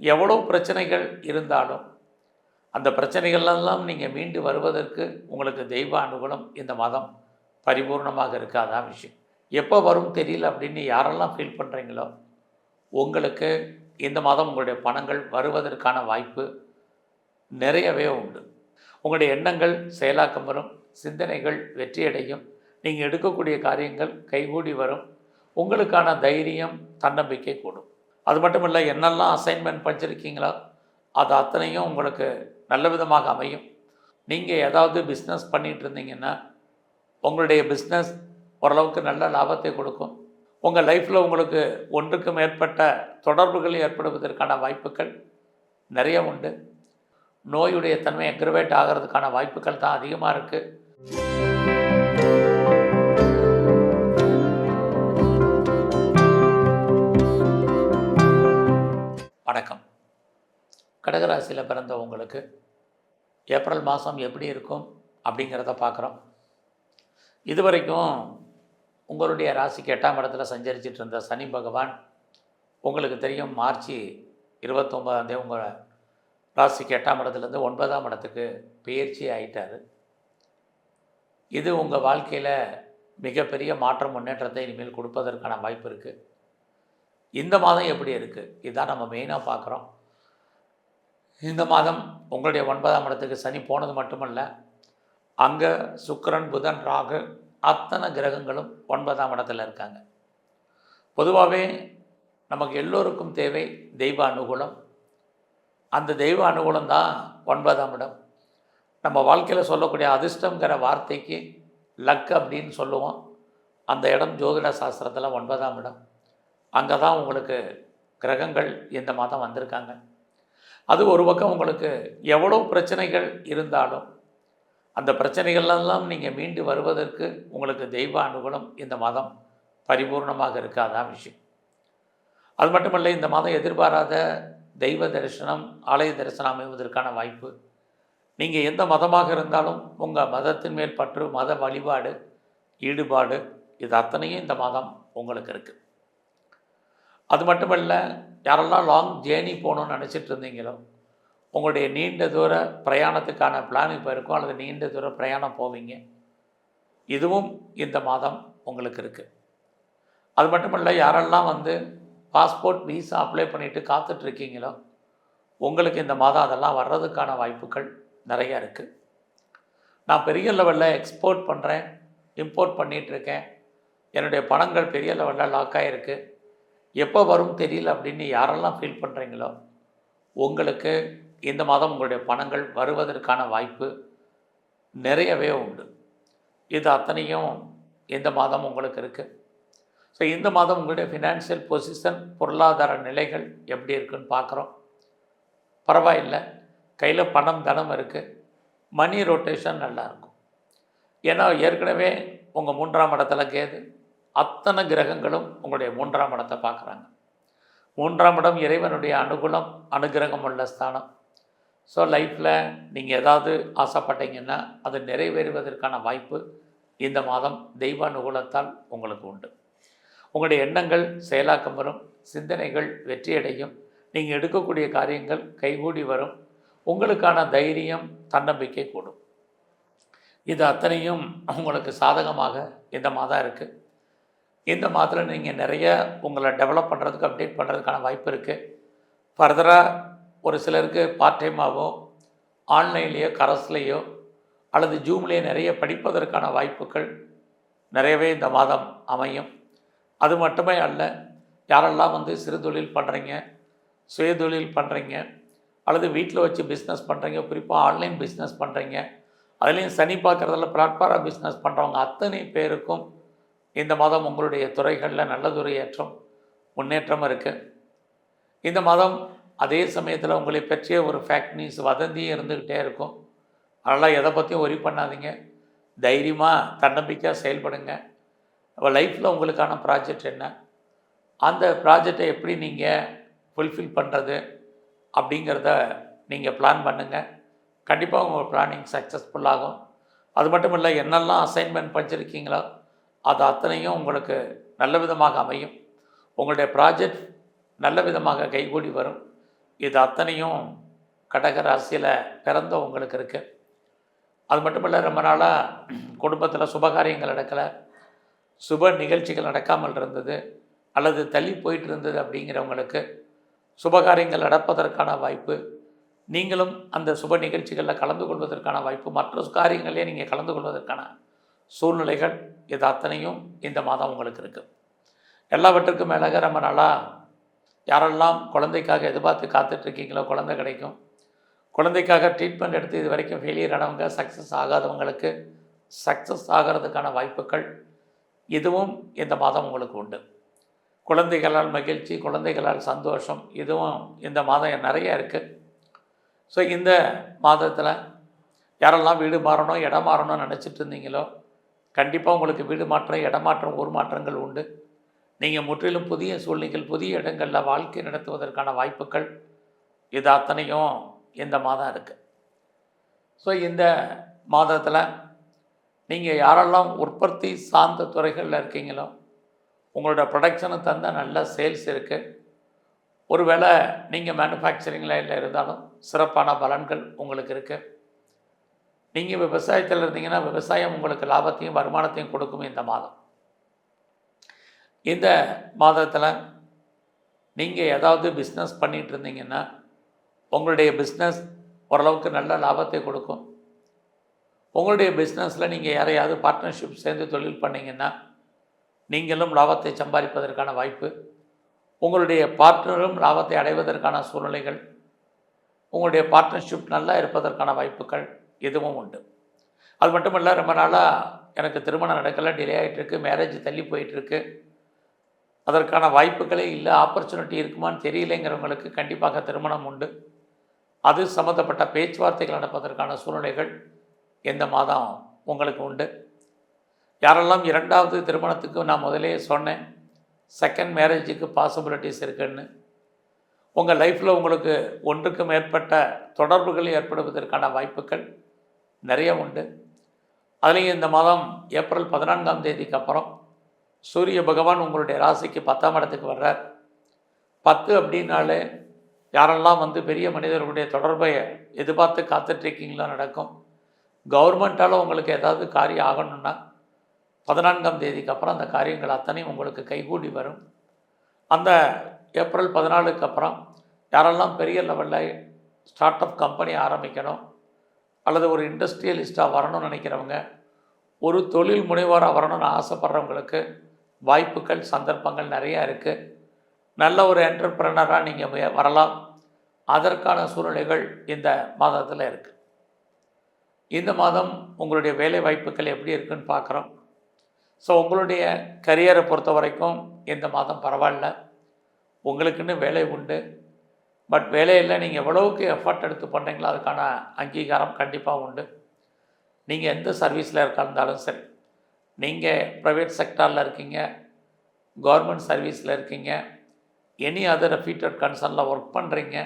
எவ்வளோ பிரச்சனைகள் இருந்தாலும் அந்த பிரச்சனைகளெல்லாம் நீங்கள் மீண்டு வருவதற்கு உங்களுக்கு தெய்வ அனுகூலம் இந்த மாதம் பரிபூர்ணமாக இருக்காதான் விஷயம். எப்போ வரும் தெரியல அப்படின்னு யாரெல்லாம் ஃபீல் பண்ணுறீங்களோ உங்களுக்கு இந்த மாதம் உங்களுடைய பணங்கள் வருவதற்கான வாய்ப்பு நிறையவே உண்டு. உங்களுடைய எண்ணங்கள் செயலாக்கம் வரும் சிந்தனைகள் வெற்றியடையும் நீங்கள் எடுக்கக்கூடிய காரியங்கள் கைகூடி வரும் உங்களுக்கான தைரியம் தன்னம்பிக்கை கூடும். அது மட்டும் இல்லை என்னெல்லாம் அசைன்மெண்ட் படிச்சிருக்கீங்களோ அது அத்தனையும் உங்களுக்கு நல்ல விதமாக அமையும். நீங்கள் ஏதாவது பிஸ்னஸ் பண்ணிகிட்டு இருந்தீங்கன்னா உங்களுடைய பிஸ்னஸ் ஓரளவுக்கு நல்ல லாபத்தை கொடுக்கும். உங்கள் லைஃப்பில் உங்களுக்கு ஒன்றுக்கு மேற்பட்ட தொடர்புகள் ஏற்படுவதற்கான வாய்ப்புகள் நிறைய உண்டு. நோயுடைய தன்மை அக்ரவேட் ஆகிறதுக்கான வாய்ப்புகள் தான் அதிகமாக இருக்குது கடகராசியில் பிறந்த உங்களுக்கு ஏப்ரல் மாதம் எப்படி இருக்கும் அப்படிங்கிறத பார்க்குறோம். இதுவரைக்கும் உங்களுடைய ராசிக்கு எட்டாம் இடத்துல சஞ்சரிச்சிட்டு இருந்த சனி பகவான் உங்களுக்கு தெரியும் மார்ச் இருபத்தொம்பதாம் தேதி உங்கள் ராசிக்கு எட்டாம் இடத்துலேருந்து ஒன்பதாம் இடத்துக்கு பயிற்சி ஆயிட்டார். இது உங்கள் வாழ்க்கையில் மிகப்பெரிய மாற்றம் முன்னேற்றத்தை இனிமேல் கொடுப்பதற்கான வாய்ப்பு இருக்குது இந்த மாதம் எப்படி இருக்குது இதுதான் நம்ம மெயினாக பார்க்குறோம். இந்த மாதம் உங்களுடைய ஒன்பதாம் இடத்துக்கு சனி போனது மட்டுமல்ல அங்கே சுக்கரன் புதன் ராகு அத்தனை கிரகங்களும் ஒன்பதாம் இடத்துல இருக்காங்க. பொதுவாகவே நமக்கு எல்லோருக்கும் தேவை தெய்வ அனுகூலம். அந்த தெய்வ அனுகூலம் தான் ஒன்பதாம் இடம். நம்ம வாழ்க்கையில் சொல்லக்கூடிய அதிர்ஷ்டங்கிற வார்த்தைக்கு லக் அப்படின்னு சொல்லுவோம். அந்த இடம் ஜோதிட சாஸ்திரத்தில் ஒன்பதாம் இடம். அங்கே தான் உங்களுக்கு கிரகங்கள் இந்த மாதம் வந்திருக்காங்க. அது ஒரு பக்கம் உங்களுக்கு எவ்வளோ பிரச்சனைகள் இருந்தாலும் அந்த பிரச்சனைகள்லாம் நீங்கள் மீண்டு வருவதற்கு உங்களுக்கு தெய்வ அனுகூலம் இந்த மாதம் பரிபூர்ணமாக இருக்காதான் விஷயம். அது மட்டுமல்ல இந்த மாதம் எதிர்பாராத தெய்வ தரிசனம் ஆலய தரிசனம் அமைவதற்கான வாய்ப்பு. நீங்கள் எந்த மதமாக இருந்தாலும் உங்கள் மதத்தின் மேல் பற்று மத வழிபாடு ஈடுபாடு இது அத்தனையும் இந்த மாதம் உங்களுக்கு இருக்குது அது மட்டுமல்ல யாரெல்லாம் லாங் ஜேர்னி போகணுன்னு நினச்சிட்டு இருந்தீங்களோ உங்களுடைய நீண்ட தூர பிரயாணத்துக்கான பிளான் இப்போ இருக்கும் அல்லது நீண்ட தூர பிரயாணம் போவீங்க. இதுவும் இந்த மாதம் உங்களுக்கு இருக்குது அது மட்டுமல்ல யாரெல்லாம் வந்து பாஸ்போர்ட் விசா அப்ளை பண்ணிவிட்டு காத்துட்ருக்கீங்களோ உங்களுக்கு இந்த மாதம் அதெல்லாம் வர்றதுக்கான வாய்ப்புகள் நிறையா இருக்குது நான் பெரிய லெவலில் எக்ஸ்போர்ட் பண்ணுறேன் இம்போர்ட் பண்ணிகிட்ருக்கேன் என்னுடைய பணங்கள் பெரிய லெவலில் லாக் ஆகிருக்கு எப்போ வரும் தெரியல அப்படின்னு யாரெல்லாம் ஃபீல் பண்ணுறீங்களோ உங்களுக்கு இந்த மாதம் உங்களுடைய பணங்கள் வருவதற்கான வாய்ப்பு நிறையவே உண்டு. இது அத்தனையும் இந்த மாதம் உங்களுக்கு இருக்குது ஸோ இந்த மாதம் உங்களுடைய ஃபினான்ஷியல் பொசிஷன் பொருளாதார நிலைகள் எப்படி இருக்குன்னு பார்க்குறோம். பரவாயில்லை. கையில் பணம் தனம் இருக்குது மணி ரொட்டேஷன் நல்லாயிருக்கும் ஏன்னா ஏற்கனவே உங்கள் மூன்றாம் இடத்துல கேது அத்தனை கிரகங்களும் உங்களுடைய மூன்றாம் இடத்தை பார்க்குறாங்க. மூன்றாம் இடம் இறைவனுடைய அனுகூலம் அனுகிரகம் உள்ள ஸ்தானம். ஸோ லைஃப்பில் நீங்கள் ஏதாவது ஆசைப்பட்டீங்கன்னா அது நிறைவேறுவதற்கான வாய்ப்பு இந்த மாதம் தெய்வ அனுகூலத்தால் உங்களுக்கு உண்டு. உங்களுடைய எண்ணங்கள் செயலாக்கம் வரும் சிந்தனைகள் வெற்றியடையும் நீங்கள் எடுக்கக்கூடிய காரியங்கள் கைகூடி வரும் உங்களுக்கான தைரியம் தன்னம்பிக்கை கூடும். இது அத்தனையும் உங்களுக்கு சாதகமாக இந்த மாதம் இருக்குது இந்த மாதத்தில் நீங்கள் நிறைய உங்களை டெவலப் பண்ணுறதுக்கு அப்டேட் பண்ணுறதுக்கான வாய்ப்பு இருக்குது ஃபர்தராக ஒரு சிலருக்கு பார்ட் டைமாகவோ ஆன்லைன்லேயோ கரஸ்லேயோ அல்லது ஜூம்லேயோ நிறைய படிப்பதற்கான வாய்ப்புகள் நிறையவே இந்த மாதம் அமையும். அது மட்டுமே அல்ல யாரெல்லாம் வந்து சிறு தொழில் பண்ணுறீங்க சுயதொழில் பண்ணுறீங்க அல்லது வீட்டில் வச்சு பிஸ்னஸ் பண்ணுறீங்க குறிப்பாக ஆன்லைன் பிஸ்னஸ் பண்ணுறீங்க அதுலேயும் சனி பார்க்குறதில் பிளாட்ஃபாராக பிஸ்னஸ் பண்ணுறவங்க அத்தனை பேருக்கும் இந்த மாதம் உங்களுடைய துறைகளில் நல்லதொரு ஏற்றம் முன்னேற்றம் இருக்குது இந்த மாதம் அதே சமயத்தில் உங்களை பற்றிய ஒரு ஃபேக்ட் நியூஸ் வதந்தியும் இருந்துக்கிட்டே இருக்கும். அதனால் எதை பற்றியும் ஒரி பண்ணாதீங்க. தைரியமாக தன்னம்பிக்கையாக செயல்படுங்க. லைஃப்பில் உங்களுக்கான ப்ராஜெக்ட் என்ன? அந்த ப்ராஜெக்டை எப்படி நீங்கள் ஃபுல்ஃபில் பண்ணுறது அப்படிங்கிறத நீங்கள் பிளான் பண்ணுங்கள் கண்டிப்பாக உங்கள் பிளானிங் சக்ஸஸ்ஃபுல்லாகும் அது மட்டும் இல்லை என்னெல்லாம் அசைன்மெண்ட் படிச்சிருக்கீங்களோ அது அத்தனையும் உங்களுக்கு நல்ல விதமாக அமையும். உங்களுடைய ப்ராஜெக்ட் நல்ல விதமாக கைகூடி வரும். இது அத்தனையும் கடக ராசியில் பிறந்த உங்களுக்கு இருக்குது அது மட்டும் இல்லை ரொம்ப நாளாக குடும்பத்தில் சுபகாரியங்கள் நடக்கலை. சுப நிகழ்ச்சிகள் நடக்காமல் இருந்தது. அல்லது தள்ளி போயிட்டு இருந்தது அப்படிங்கிறவங்களுக்கு சுபகாரியங்கள் நடப்பதற்கான வாய்ப்பு நீங்களும் அந்த சுப நிகழ்ச்சிகளில் கலந்து கொள்வதற்கான வாய்ப்பு மற்ற காரியங்களே நீங்கள் கலந்து கொள்வதற்கான சூழ்நிலைகள் இது அத்தனையும் இந்த மாதம் உங்களுக்கு இருக்குது எல்லாவற்றுக்கும் மேலாக ரொம்ப நாளாக யாரெல்லாம் குழந்தைக்காக எதிர்பார்த்து காத்துட்ருக்கீங்களோ குழந்தை கிடைக்கும். குழந்தைக்காக ட்ரீட்மெண்ட் எடுத்து இது வரைக்கும் ஃபெயிலியர் ஆனவங்க சக்ஸஸ் ஆகாதவங்களுக்கு சக்ஸஸ் ஆகிறதுக்கான வாய்ப்புகள் இதுவும் இந்த மாதம் உங்களுக்கு உண்டு. குழந்தைகளால் மகிழ்ச்சி குழந்தைகளால் சந்தோஷம் இதுவும் இந்த மாதம் நிறைய இருக்குது ஸோ இந்த மாதத்தில் யாரெல்லாம் வீடு மாறணும் இடம் மாறணும்னு நினச்சிட்டு இருந்தீங்களோ கண்டிப்பாக உங்களுக்கு வீடு மாற்றம் இடமாற்றம் உருமாற்றங்கள் உண்டு. நீங்கள் முற்றிலும் புதிய சூழ்நிலைகள் புதிய இடங்களில் வாழ்க்கை நடத்துவதற்கான வாய்ப்புகள் இது அத்தனையும் இந்த மாதம் இருக்குது ஸோ இந்த மாதத்தில் நீங்கள் யாரெல்லாம் உற்பத்தி சார்ந்த துறைகளில் இருக்கீங்களோ உங்களோட ப்ரொடக்ஷனை தந்த நல்ல சேல்ஸ் இருக்குது ஒருவேளை நீங்கள் மேனுஃபேக்சரிங் லைனில் இருந்தாலும் சிறப்பான பலன்கள் உங்களுக்கு இருக்குது நீங்கள் விவசாயத்தில் இருந்தீங்கன்னா விவசாயம் உங்களுக்கு லாபத்தையும் வருமானத்தையும் கொடுக்கும் இந்த மாதம். இந்த மாதத்தில் நீங்கள் ஏதாவது பிஸ்னஸ் பண்ணிகிட்டு இருந்தீங்கன்னா உங்களுடைய பிஸ்னஸ் ஓரளவுக்கு நல்ல லாபத்தை கொடுக்கும். உங்களுடைய பிஸ்னஸில் நீங்கள் யாரையாவது பார்ட்னர்ஷிப் சேர்ந்து தொழில் பண்ணிங்கன்னா நீங்களும் லாபத்தை சம்பாதிப்பதற்கான வாய்ப்பு. உங்களுடைய பார்ட்னரும் லாபத்தை அடைவதற்கான சூழ்நிலைகள். உங்களுடைய பார்ட்னர்ஷிப் நல்லா இருப்பதற்கான வாய்ப்புகள். இதுவும் உண்டு. அது மட்டும் இல்லை ரொம்ப நாளாக எனக்கு திருமணம் நடக்கலை டிலே ஆகிட்டுருக்கு மேரேஜ் தள்ளி போயிட்டுருக்கு. அதற்கான வாய்ப்புகளே இல்லை ஆப்பர்ச்சுனிட்டி இருக்குமான்னு தெரியலைங்கிறவங்களுக்கு கண்டிப்பாக திருமணம் உண்டு. அது சம்மந்தப்பட்ட பேச்சுவார்த்தைகள் நடப்பதற்கான சூழ்நிலைகள் இந்த மாதம் உங்களுக்கு உண்டு. யாரெல்லாம் இரண்டாவது திருமணத்துக்கு நான் முதலே சொன்னேன் செகண்ட் மேரேஜுக்கு பாசிபிலிட்டிஸ் இருக்குன்னு. உங்கள் லைஃப்பில் உங்களுக்கு ஒன்றுக்கு மேற்பட்ட தொடர்புகள் ஏற்படுவதற்கான வாய்ப்புகள். நிறைய உண்டு. அதுலேயும் இந்த மாதம் ஏப்ரல் பதினான்காம் தேதிக்கு அப்புறம் சூரிய பகவான் உங்களுடைய ராசிக்கு பத்தாம் இடத்துக்கு வர்றார். பத்து அப்படின்னாலே யாரெல்லாம் வந்து பெரிய மனிதர்களுடைய தொடர்பை எதிர்பார்த்து காத்துட்ருக்கீங்களா நடக்கும். கவர்மெண்ட்டால் உங்களுக்கு ஏதாவது காரியம் ஆகணும்னா பதினான்காம் தேதிக்கு அப்புறம் அந்த காரியங்கள் அத்தனையும் உங்களுக்கு கைகூடி வரும். அந்த ஏப்ரல் பதினாலுக்கு அப்புறம் யாரெல்லாம் பெரிய லெவலில் ஸ்டார்ட் அப் கம்பெனி ஆரம்பிக்கணும் அல்லது ஒரு இண்டஸ்ட்ரியலிஸ்ட்டாக வரணும்னு நினைக்கிறவங்க ஒரு தொழில் முனைவோராக வரணும்னு ஆசைப்பட்றவங்களுக்கு வாய்ப்புகள் சந்தர்ப்பங்கள் நிறையா இருக்குது நல்ல ஒரு என்டர்பிரனராக நீங்கள் வரலாம். அதற்கான சூழ்நிலைகள் இந்த மாதத்தில் இருக்குது இந்த மாதம் உங்களுடைய வேலை வாய்ப்புகள் எப்படி இருக்குன்னு பார்க்குறோம் ஸோ உங்களுடைய கரியரை பொறுத்த வரைக்கும் இந்த மாதம் பரவாயில்ல. உங்களுக்குன்னு வேலை உண்டு. பட் வேலையில் நீங்கள் எவ்வளவுக்கு எஃபர்ட் எடுத்து பண்ணுறீங்களோ அதுக்கான அங்கீகாரம் கண்டிப்பாக உண்டு. நீங்கள் எந்த சர்வீஸில் இருக்கா இருந்தாலும் சரி. நீங்கள் ப்ரைவேட் செக்டாரில் இருக்கீங்க கவர்மெண்ட் சர்வீஸில் இருக்கீங்க எனி அதர் ஃபீட்டட் கன்சர்னில் ஒர்க் பண்ணுறீங்க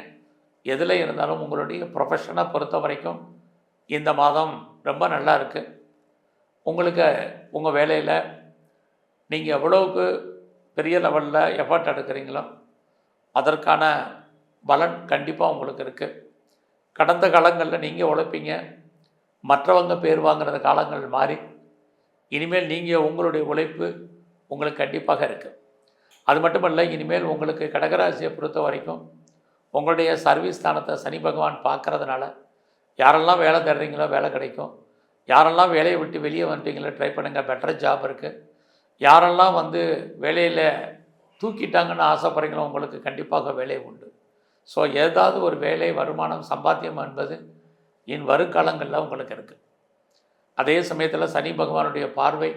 எதில் இருந்தாலும் உங்களுடைய ப்ரொஃபஷனை பொறுத்த வரைக்கும் இந்த மாதம் ரொம்ப நல்லா இருக்குது உங்களுக்கு உங்கள் வேலையில் நீங்கள் எவ்வளவுக்கு பெரிய லெவலில் எஃபர்ட் எடுக்கிறீங்களோ அதற்கான பலன் கண்டிப்பாக உங்களுக்கு இருக்குது கடந்த காலங்களில் நீங்கள் உழைப்பீங்க. மற்றவங்க பேர் வாங்குறது காலங்கள் மாறி. இனிமேல் நீங்கள் உங்களுடைய உழைப்பு உங்களுக்கு கண்டிப்பாக இருக்குது அது மட்டுமல்ல இனிமேல் உங்களுக்கு கடகராசியை பொறுத்த வரைக்கும் உங்களுடைய சர்வீஸ் ஸ்தானத்தை சனி பகவான் பார்க்குறதுனால யாரெல்லாம் வேலை தேடுறீங்களோ வேலை கிடைக்கும். யாரெல்லாம் வேலையை விட்டு வெளியே வந்துட்டீங்களோ ட்ரை பண்ணுங்கள் பெட்டர் ஜாப் இருக்குது யாரெல்லாம் வந்து வேலையில் தூக்கிட்டாங்கன்னு ஆசைப்படுறீங்களோ உங்களுக்கு கண்டிப்பாக வேலை உண்டு. ஸோ ஏதாவது ஒரு வேலை வருமானம் சம்பாத்தியம் என்பது இன் வருங்காலங்களில் உங்களுக்கு இருக்குது அதே சமயத்தில் சனி பகவானுடைய பார்வை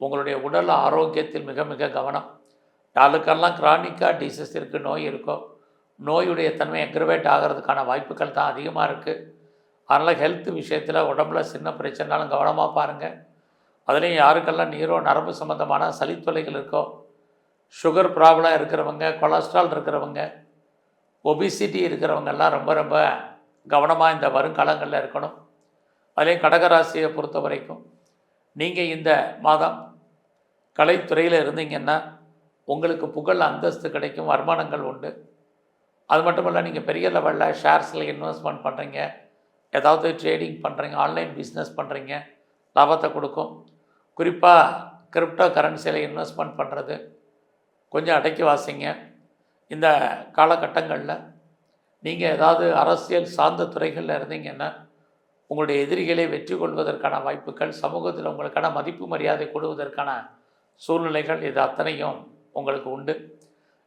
உங்களுடைய உடல் ஆரோக்கியத்தில் மிக மிக கவனம். யாருக்கெல்லாம் கிரானிக்காக டிசீஸ் இருக்குது நோய் இருக்கோ நோயுடைய தன்மை அக்ரவேட் ஆகிறதுக்கான வாய்ப்புகள் தான் அதிகமாக இருக்குது அதனால் ஹெல்த் விஷயத்தில் உடம்புல சின்ன பிரச்சனைனாலும் கவனமாக பாருங்கள் அதுலேயும் யாருக்கெல்லாம் நீரோ நரம்பு சம்மந்தமான சளித்தொலைகள் இருக்கோ சுகர் ப்ராப்ளம் இருக்கிறவங்க கொலஸ்ட்ரால் இருக்கிறவங்க ஒபிசிட்டி இருக்கிறவங்கெல்லாம் ரொம்ப ரொம்ப கவனமாக இந்த வருங்காலங்களில் இருக்கணும். அதுலேயும் கடகராசியை பொறுத்த வரைக்கும் நீங்கள் இந்த மாதம் கலைத்துறையில் இருந்தீங்கன்னா உங்களுக்கு புகழ் அந்தஸ்து கிடைக்கும் வருமானங்கள் உண்டு. அது மட்டும் இல்லை நீங்கள் பெரிய லெவலில் ஷேர்ஸில் இன்வெஸ்ட்மெண்ட் பண்ணுறீங்க ஏதாவது ட்ரேடிங் பண்ணுறீங்க ஆன்லைன் பிஸ்னஸ் பண்ணுறீங்க லாபத்தை கொடுக்கும். குறிப்பாக கிரிப்டோ கரன்சியில் இன்வெஸ்ட்மெண்ட் பண்ணுறது கொஞ்சம் அடக்கி வாசிங்க. இந்த காலகட்டங்களில் நீங்கள் ஏதாவது அரசியல் சார்ந்த துறைகளில் இருந்தீங்கன்னா உங்களுடைய எதிரிகளை வெற்றி கொள்வதற்கான வாய்ப்புகள் சமூகத்தில் உங்களுக்கான மதிப்பு மரியாதை கொடுவதற்கான சூழ்நிலைகள் இது அத்தனையும் உங்களுக்கு உண்டு.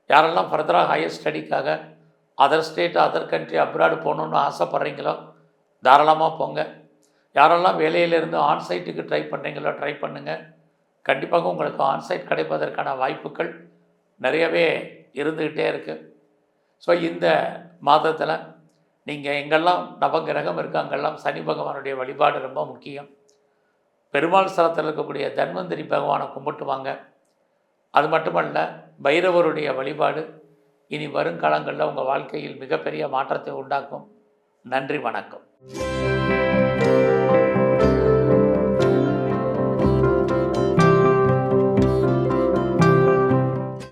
யாரெல்லாம் ஃபர்தராக higher ஸ்டடிக்காக other state other country abroad போகணுன்னு ஆசைப்பட்றீங்களோ தாராளமாக போங்க. யாரெல்லாம் வேலையிலேருந்து ஆன்சைட்டுக்கு ட்ரை பண்ணுறீங்களோ ட்ரை பண்ணுங்கள் கண்டிப்பாக உங்களுக்கு ஆன்சைட் கிடைப்பதற்கான வாய்ப்புகள் நிறையவே இருந்துக்கிட்டே இருக்குது ஸோ இந்த மாதத்தில் நீங்கள் எங்கெல்லாம் நவகிரகம் இருக்குது அங்கெல்லாம் சனி பகவானுடைய வழிபாடு ரொம்ப முக்கியம். பெருமாள் ஸ்தலத்தில் இருக்கக்கூடிய தன்வந்திரி பகவானை கும்பிட்டு வாங்க அது மட்டுமல்ல பைரவருடைய வழிபாடு இனி வருங்காலங்களில் உங்கள் வாழ்க்கையில் மிகப்பெரிய மாற்றத்தை உண்டாக்கும். நன்றி வணக்கம்.